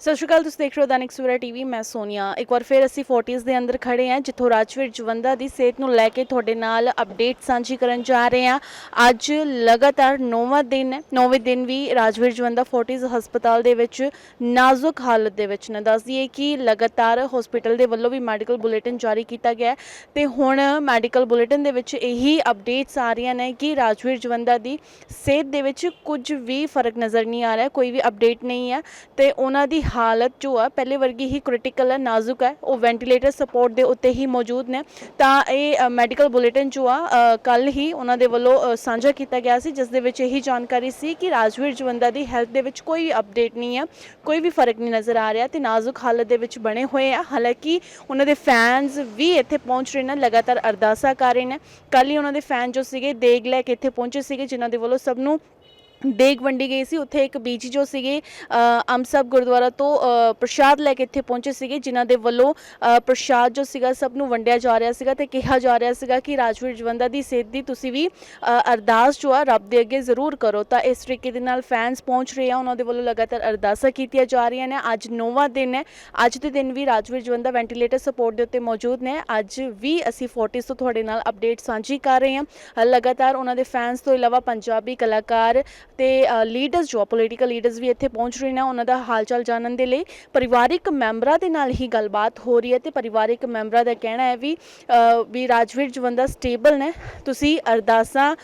ਸਤਿ ਸ਼੍ਰੀ ਅਕਾਲ, ਤੁਸੀਂ ਦੇਖ ਰਹੇ ਹੋ ਦੈਨਿਕ ਸਵੇਰਾ ਟੀਵੀ, ਮੈਂ ਸੋਨੀਆ। ਇੱਕ ਵਾਰ ਫਿਰ ਅਸੀਂ 40s ਦੇ ਅੰਦਰ ਖੜੇ ਹਾਂ, ਜਿੱਥੋਂ ਰਾਜਵੀਰ ਜਵੰਦਾ ਦੀ ਸਿਹਤ ਨੂੰ ਲੈ ਕੇ ਤੁਹਾਡੇ ਨਾਲ ਅਪਡੇਟ ਸਾਂਝੀ ਕਰਨ ਜਾ ਰਹੇ ਹਾਂ। ਅੱਜ ਲਗਾਤਾਰ ਨੌਵਾਂ ਦਿਨ ਹੈ, ਨੌਵੇਂ ਦਿਨ ਵੀ ਰਾਜਵੀਰ ਜਵੰਦਾ 40s ਹਸਪਤਾਲ ਦੇ ਵਿੱਚ ਨਾਜ਼ੁਕ ਹਾਲਤ ਦੇ ਵਿੱਚ ਨੇ। ਦੱਸ ਦਈਏ ਕਿ ਲਗਾਤਾਰ ਹਸਪੀਟਲ ਦੇ ਵੱਲੋਂ ਵੀ ਮੈਡੀਕਲ ਬੁਲੇਟਿਨ ਜਾਰੀ ਕੀਤਾ ਗਿਆ ਹੈ। ਤੇ ਹੁਣ ਮੈਡੀਕਲ ਬੁਲੇਟਿਨ ਦੇ ਵਿੱਚ ਇਹੀ ਅਪਡੇਟਸ ਆ ਰਹੀਆਂ ਨੇ ਕਿ ਰਾਜਵੀਰ ਜਵੰਦਾ ਦੀ ਸਿਹਤ ਦੇ ਵਿੱਚ ਕੁਝ ਵੀ ਫ਼ਰਕ ਨਜ਼ਰ ਨਹੀਂ ਆ ਰਿਹਾ, ਕੋਈ ਵੀ ਅਪਡੇਟ ਨਹੀਂ ਹੈ। ਤੇ ਉਹਨਾਂ ਦੀ ਹਾਲਤ ਜੋ ਆ, ਪਹਿਲੇ ਵਰਗੀ ਹੀ ਕ੍ਰਿਟੀਕਲ ਹੈ ਨਾਜ਼ੁਕ ਹੈ ਉਹ ਵੈਂਟੀਲੇਟਰ ਸਪੋਰਟ ਦੇ ਉੱਤੇ ਹੀ ਮੌਜੂਦ ਨੇ। ਤਾਂ ਇਹ ਮੈਡੀਕਲ ਬੁਲੇਟਿਨ ਜੋ ਆ ਕੱਲ ਹੀ ਉਹਨਾਂ ਦੇ ਵੱਲੋਂ ਸਾਂਝਾ ਕੀਤਾ ਗਿਆ ਸੀ, ਜਿਸ ਦੇ ਵਿੱਚ ਇਹੀ ਜਾਣਕਾਰੀ ਸੀ ਕਿ ਰਾਜਵੀਰ ਜਵੰਦਾ ਦੀ ਹੈਲਥ ਦੇ ਵਿੱਚ ਕੋਈ ਅਪਡੇਟ ਨਹੀਂ ਹੈ ਕੋਈ ਵੀ ਫ਼ਰਕ ਨਹੀਂ ਨਜ਼ਰ ਆ ਰਿਹਾ ਤੇ ਨਾਜ਼ੁਕ ਹਾਲਤ ਦੇ ਵਿੱਚ ਬਣੇ ਹੋਏ ਆ। ਹਾਲਾਂਕਿ ਉਹਨਾਂ ਦੇ ਫੈਨਸ ਵੀ ਇੱਥੇ ਪਹੁੰਚ ਰਹੇ ਨੇ, ਲਗਾਤਾਰ ਅਰਦਾਸਾਂ ਕਰ ਰਹੇ ਨੇ। ਕੱਲ ਹੀ ਉਹਨਾਂ ਦੇ ਫੈਨ ਜੋ ਸੀਗੇ, ਦੇਗ ਲੈ ਕੇ ਇੱਥੇ ਪਹੁੰਚੇ ਸੀਗੇ, ਜਿਨ੍ਹਾਂ ਦੇ ਵੱਲੋਂ ਸਭ ਨੂੰ ਦੇਗ ਵੰਡੀ ਗਈ ਸੀ ਉੱਥੇ ਇੱਕ ਬੀਜੀ ਜੋ ਸੀਗੇ ਅ, ਅੰਮ੍ਰਿਤਸਰ ਗੁਰਦੁਆਰਾ ਤੋਂ ਪ੍ਰਸ਼ਾਦ ਲੈ ਕੇ ਇੱਥੇ ਪਹੁੰਚੇ ਸੀਗੇ ਜਿਨ੍ਹਾਂ ਦੇ ਵੱਲੋਂ ਪ੍ਰਸ਼ਾਦ ਜੋ ਸੀਗਾ ਸਭ ਨੂੰ ਵੰਡਿਆ ਜਾ ਰਿਹਾ ਸੀਗਾ ਤੇ ਕਿਹਾ ਜਾ ਰਿਹਾ ਸੀਗਾ ਕਿ ਰਾਜਵੀਰ ਜਵੰਦਾ ਦੀ ਸਿਹਤ ਦੀ ਤੁਸੀਂ ਵੀ ਅਰਦਾਸ ਜੋ ਆ ਰੱਬ ਦੇ ਅੱਗੇ ਜ਼ਰੂਰ ਕਰੋ। ਤਾਂ ਇਸ ਤਰੀਕੇ ਦੇ ਨਾਲ ਫੈਨਸ ਪਹੁੰਚ ਰਹੇ ਆ ਉਹਨਾਂ ਦੇ ਵੱਲੋਂ ਲਗਾਤਾਰ ਅਰਦਾਸਾਂ ਕੀਤੀਆਂ ਜਾ ਰਹੀਆਂ ਨੇ। ਅੱਜ ਨੌਵਾਂ ਦਿਨ ਹੈ। ਅੱਜ ਦੇ ਦਿਨ ਵੀ ਰਾਜਵੀਰ ਜਵੰਦਾ ਵੈਂਟੀਲੇਟਰ ਸਪੋਰਟ ਦੇ ਉੱਤੇ ਮੌਜੂਦ ਨੇ। ਅੱਜ ਵੀ ਅਸੀਂ 40 ਤੋਂ ਤੁਹਾਡੇ ਨਾਲ ਅਪਡੇਟ ਸਾਂਝੀ ਕਰ ਰਹੇ ਹਾਂ। ਲਗਾਤਾਰ ਉਹਨਾਂ ਦੇ ਫੈਨਸ ਤੋਂ ਇਲਾਵਾ ਪੰਜਾਬੀ ਕਲਾਕਾਰ ਤੇ ਲੀਡਰਸ ਜੋ ਪੋਲੀਟੀਕਲ ਲੀਡਰਸ ਵੀ ਇੱਥੇ ਪਹੁੰਚ ਰਹੇ ਨੇ ਉਹਨਾਂ ਦਾ ਹਾਲਚਾਲ ਜਾਣਨ ਦੇ ਲਈ ਪਰਿਵਾਰਿਕ ਮੈਂਬਰਾਂ ਦੇ ਨਾਲ ਹੀ ਗੱਲਬਾਤ ਹੋ ਰਹੀ ਹੈ ਤੇ ਪਰਿਵਾਰਿਕ ਮੈਂਬਰਾਂ ਦਾ ਕਹਿਣਾ ਹੈ ਵੀ ਵੀ ਰਾਜਵੀਰ ਜਵੰਦਾ ਸਟੇਬਲ ਨੇ ਤੁਸੀਂ ਅਰਦਾਸਾਂ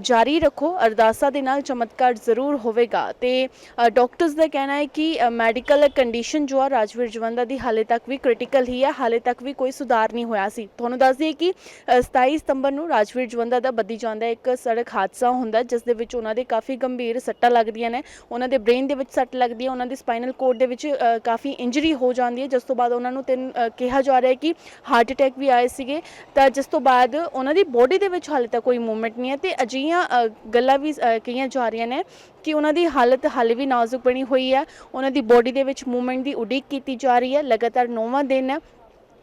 ਜਾਰੀ ਰੱਖੋ ਅਰਦਾਸਾਂ ਦੇ ਨਾਲ ਚਮਤਕਾਰ ਜ਼ਰੂਰ ਹੋਵੇਗਾ ਤੇ ਡਾਕਟਰਸ ਦਾ ਕਹਿਣਾ ਹੈ ਕਿ ਮੈਡੀਕਲ ਕੰਡੀਸ਼ਨ ਜੋ ਆ ਰਾਜਵੀਰ ਜਵੰਦਾ ਦੀ ਹਾਲੇ ਤੱਕ ਵੀ ਕ੍ਰਿਟੀਕਲ ਹੀ ਹੈ ਹਾਲੇ ਤੱਕ ਵੀ ਕੋਈ ਸੁਧਾਰ ਨਹੀਂ ਹੋਇਆ ਸੀ। ਤੁਹਾਨੂੰ ਦੱਸ ਦਈਏ ਕਿ ਅ, 27 ਸਤੰਬਰ ਨੂੰ ਰਾਜਵੀਰ ਜਵੰਦਾ ਦਾ ਬੱਦੀ ਜਾਂਦਾ ਇੱਕ ਸੜਕ ਹਾਦਸਾ ਹੁੰਦਾ ਜਿਸ ਦੇ ਵਿੱਚ ਉਹਨਾਂ ਦੇ ਕਾਫੀ ਗੰਭੀਰ ਸੱਟਾਂ ਲੱਗਦੀਆਂ ਨੇ, ਉਹਨਾਂ ਦੇ ਬ੍ਰੇਨ ਦੇ ਵਿੱਚ ਸੱਟ ਲੱਗਦੀ ਹੈ, ਉਹਨਾਂ ਦੀ ਸਪਾਈਨਲ ਕੋਡ ਦੇ ਵਿੱਚ ਕਾਫੀ ਇੰਜਰੀ ਹੋ ਜਾਂਦੀ ਹੈ। ਜਿਸ ਤੋਂ ਬਾਅਦ ਉਹਨਾਂ ਨੂੰ ਤਿੰਨ ਕਿਹਾ ਜਾ ਰਿਹਾ ਹੈ ਕਿ ਹਾਰਟ ਅਟੈਕ ਵੀ ਆਏ ਸੀਗੇ। ਤਾਂ ਜਿਸ ਤੋਂ ਬਾਅਦ ਉਹਨਾਂ ਦੀ ਬੋਡੀ ਦੇ ਵਿੱਚ ਹਾਲੇ ਤੱਕ ਕੋਈ ਮੂਵਮੈਂਟ ਨਹੀਂ ਹੈ ਤੇ ਅਜਿਹੀਆਂ ਗੱਲਾਂ ਵੀ ਕਹੀਆਂ ਜਾ ਰਹੀਆਂ ਨੇ ਕਿ ਉਹਨਾਂ ਦੀ ਹਾਲਤ ਹਾਲੇ ਵੀ ਨਾਜ਼ੁਕ ਬਣੀ ਹੋਈ ਹੈ। ਉਹਨਾਂ ਦੀ ਬੋਡੀ ਦੇ ਵਿੱਚ ਮੂਵਮੈਂਟ ਦੀ ਉਡੀਕ ਕੀਤੀ ਜਾ ਰਹੀ ਹੈ। ਲਗਾਤਾਰ ਨੌਵਾਂ ਦਿਨ ਹੈ।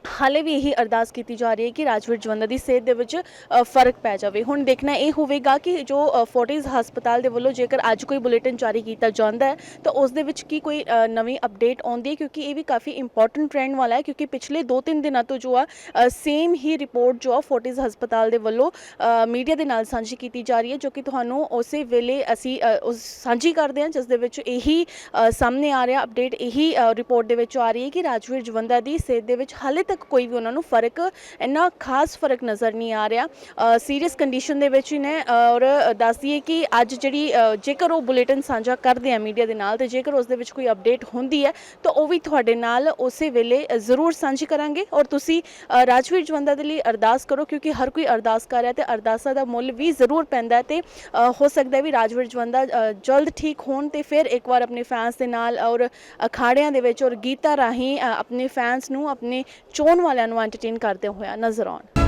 ਹਾਲੇ ਵੀ ਇਹੀ ਅਰਦਾਸ ਕੀਤੀ ਜਾ ਰਹੀ ਹੈ ਕਿ ਰਾਜਵੀਰ ਜਵੰਦਾ ਦੀ ਸਿਹਤ ਦੇ ਵਿੱਚ ਫ਼ਰਕ ਪੈ ਜਾਵੇ। ਹੁਣ ਦੇਖਣਾ ਇਹ ਹੋਵੇਗਾ ਕਿ ਜੋ ਅ, ਫੋਰਟਿਸ ਹਸਪਤਾਲ ਦੇ ਵੱਲੋਂ ਜੇਕਰ ਅੱਜ ਕੋਈ ਬੁਲੇਟਿਨ ਜਾਰੀ ਕੀਤਾ ਜਾਂਦਾ ਹੈ ਤਾਂ ਉਸ ਦੇ ਵਿੱਚ ਕੀ ਕੋਈ ਨਵੀਂ ਅਪਡੇਟ ਆਉਂਦੀ ਹੈ? ਕਿਉਂਕਿ ਇਹ ਵੀ ਕਾਫੀ ਇੰਪੋਰਟੈਂਟ ਟ੍ਰੈਂਡ ਵਾਲਾ ਹੈ ਕਿਉਂਕਿ ਪਿਛਲੇ 2-3 ਦਿਨਾਂ ਤੋਂ ਜੋ ਆ ਸੇਮ ਹੀ ਰਿਪੋਰਟ ਜੋ ਆ ਫੋਰਟਿਸ ਹਸਪਤਾਲ ਦੇ ਵੱਲੋਂ ਮੀਡੀਆ ਦੇ ਨਾਲ ਸਾਂਝੀ ਕੀਤੀ ਜਾ ਰਹੀ ਹੈ ਜੋ ਕਿ ਤੁਹਾਨੂੰ ਉਸੇ ਵੇਲੇ ਅਸੀਂ ਉਸ ਸਾਂਝੀ ਕਰਦੇ ਹਾਂ ਜਿਸ ਦੇ ਵਿੱਚ ਇਹੀ ਸਾਹਮਣੇ ਆ ਰਿਹਾ ਅਪਡੇਟ ਇਹੀ ਰਿਪੋਰਟ ਦੇ ਵਿੱਚ ਆ ਰਹੀ ਹੈ ਕਿ ਰਾਜਵੀਰ ਜਵੰਦਾ ਦੀ ਸਿਹਤ ਦੇ ਵਿੱਚ ਹਾਲੇ ਤੱਕ ਕੋਈ ਵੀ ਉਹਨਾਂ ਨੂੰ ਫ਼ਰਕ, ਇੰਨਾ ਖਾਸ ਫ਼ਰਕ ਨਜ਼ਰ ਨਹੀਂ ਆ ਰਿਹਾ। ਸੀਰੀਅਸ ਕੰਡੀਸ਼ਨ ਦੇ ਵਿੱਚ ਹੀ ਨੇ ਔਰ ਦੱਸ ਦਈਏ ਕਿ ਅੱਜ ਜਿਹੜੀ ਜੇਕਰ ਉਹ ਬੁਲੇਟਿਨ ਸਾਂਝਾ ਕਰਦੇ ਆ ਮੀਡੀਆ ਦੇ ਨਾਲ ਤੇ ਜੇਕਰ ਉਸ ਦੇ ਵਿੱਚ ਕੋਈ ਅਪਡੇਟ ਹੁੰਦੀ ਹੈ, ਤਾਂ ਉਹ ਵੀ ਤੁਹਾਡੇ ਨਾਲ ਉਸੇ ਵੇਲੇ ਜ਼ਰੂਰ ਸਾਂਝੀ ਕਰਾਂਗੇ। ਔਰ ਤੁਸੀਂ ਰਾਜਵੀਰ ਜਵੰਦਾ ਦੇ ਲਈ ਅਰਦਾਸ ਕਰੋ, ਕਿਉਂਕਿ ਹਰ ਕੋਈ ਅਰਦਾਸ ਕਰ ਰਿਹਾ ਤੇ ਅਰਦਾਸਾਂ ਦਾ ਮੁੱਲ ਵੀ ਜ਼ਰੂਰ ਪੈਂਦਾ ਹੈ ਤੇ ਹੋ ਸਕਦਾ ਵੀ ਰਾਜਵੀਰ ਜਵੰਦਾ ਜਲਦ ਠੀਕ ਹੋਣ ਤੇ ਫਿਰ ਇੱਕ ਵਾਰ ਆਪਣੇ ਫੈਨਸ ਦੇ ਨਾਲ ਔਰ ਅਖਾੜਿਆਂ ਦੇ ਵਿੱਚ ਔਰ ਗੀਤਾਂ ਰਾਹੀਂ ਆਪਣੇ ਫੈਨਸ ਨੂੰ, ਆਪਣੇ ਚੋਣ ਵਾਲਿਆਂ ਨੂੰ ਐਂਟਰਟੇਨ ਕਰਦੇ ਹੋਇਆ ਨਜ਼ਰ ਆਉਣ।